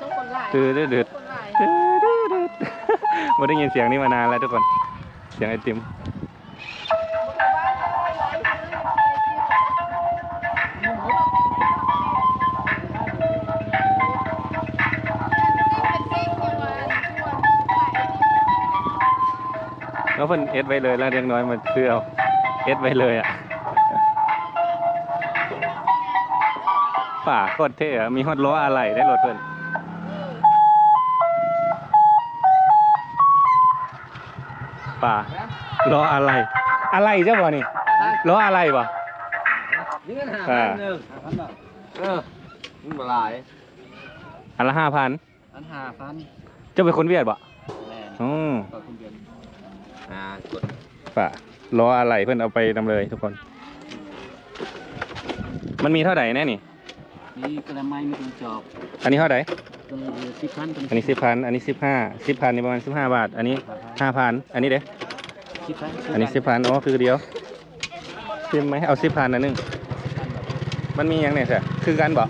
ส่งคนหลายตื้อดืดดืดคนหลายตื้อดืดดืดไม่ได้ยินเสียงนี้มานานแล้วทุกคน เสียงไอติมแล้วเพิ่นเอสไว้เลยแล้วเรียงน้อยมาซื้อเอาเอสไว้เลยอะป่าโคตรเท่อะมีฮอตล้ออะไรได้รถเพิ่น ป่าล้ออะไร อะไรเจ้าบ่นี่ล้ออะไรบ่นี่เงินหาอ่าพันหนึ่งหาพันบาทเออมันบ่หลายอันละห้าพันอันหาพันเจ้าเป็นคนเวียดบ่แม่อืมต่อคุณเดือนอ่ากดป่าล้ออะไรเพิ่นเอาไปนำเลยทุกคน มันมีเท่าไหร่แน่นี่มีกระไม้มีถุงจอบอันนี้เท่าไหร่ ตัวนี้สิบพันตัวอันนี้สิบพันอันนี้สิบห้าสิบพันนี่ประมาณสิบห้าบาท อันนี้ห้าพันอันนี้เด้สิบพันอันนี้สิบพันอ๋อคือเดียวซิมไหมเอาสิบพันอันหนึงมันมีอย่างไหนสิคือกันบ่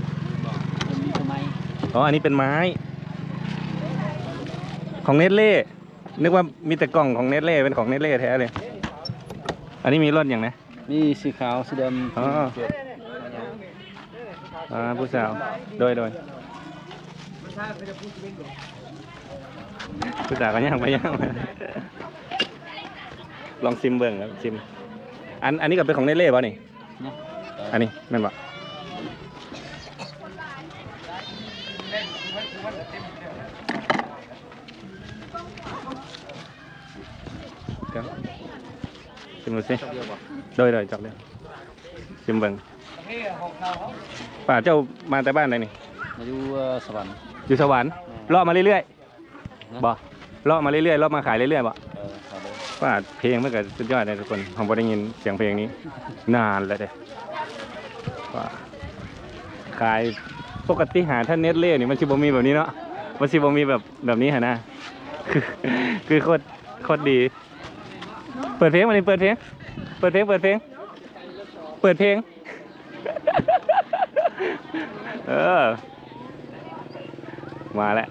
มันมีทำไมอ๋ออันนี้เป็นไม้ ของเนตเล่นึกว่ามีแต่กล่องของเนตเล่เป็นของเนตเล่แท้เลย อันนี้มีรถอย่างนะมีสีขาวสีดำอ๋ออ่าผู้สาวโดยโดย ผู้สาวก็ย่างไปย่างมาลองซิมเบิ่งครับซิม อันอันนี้ก็เป็นของเนตเล่ป่ะนี่ อันนี้แม่นป่ะเดี๋ยวซิมดูสิโดยโดยจับเลยซิมเบิ่งป่าเจ้ามาแต่บ้านไหนนี่มาดูเอ่สวรรค์ อยู่สวรรค์เลาะมาเรื่อยๆบ่เลาะมาเรื่อยๆเลาะมาขายเรื่อยๆบ่เออครับผมว่าเพลงมันก็สุดยอดเลยทุกคนผมบ่ได้ยินเสียงเพลงนี้ นานแล้วเด้ว่าขายปกติหาท่านเน็ตเล่นี่มันสิบ่มีแบบนี้เนาะมันสิบ่มีแบบแบบนี้หะนะคือคือโคตรโคตรดี เปิดเพลงมาดิเปิดเพลงเปิดเพลงเปิดเพลงเปิดเพลงเออ มาแล้ว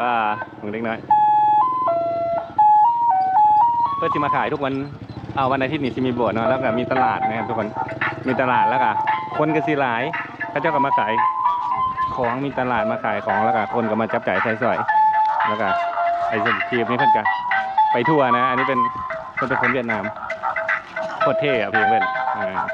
ว่ามึงเล็กน้อย เพื่อที่มาขายทุกวันเอาวันอาทิตย์นี่จะมีโบสถ์เนาะแล้วก็มีตลาดนะครับทุกคนมีตลาดแล้วก็คนก็สิหลายเขาเจ้าก็มาขายของมีตลาดมาขายของแล้วก็คนก็มาจับจ่ายใช้สอยแล้วก็ไอ้สมทีมนี่เพิ่อนก็ไปทั่วนะ อันนี้เป็นคนเป็นคนเวียดนามโคตรเท่อะเพลงเพิ่นอ่า